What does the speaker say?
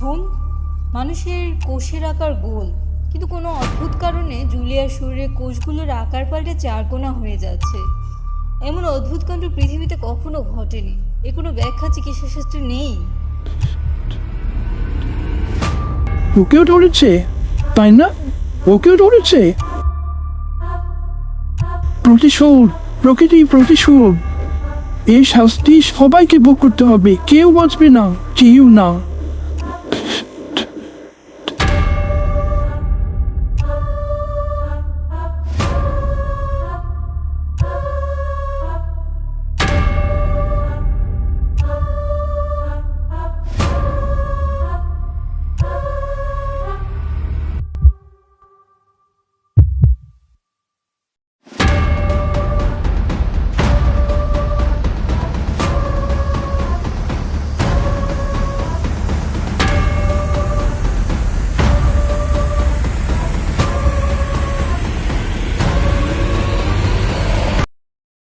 শোন মানুষের কোষের আকার গোল। কিন্তু কোনো অদ্ভুত কারণে জুলিয়ার শরীরের কোষগুলোর আকার পাল্টে চারকোনা হয়ে যাচ্ছে। এমন অদ্ভুত কাণ্ড পৃথিবীতে কখনো ঘটেনি। এ কোনো ব্যাখ্যা চিকিৎসাশাস্ত্রে নেই। ওকেও ধরেছে, তাই না? ওকেও ধরেছে। প্রতিশোধ, প্রকৃতি প্রতিশোধ। এই শাস্তি সবাইকে ভোগ করতে হবে। কেউ বাঁচবে না, কেউ না।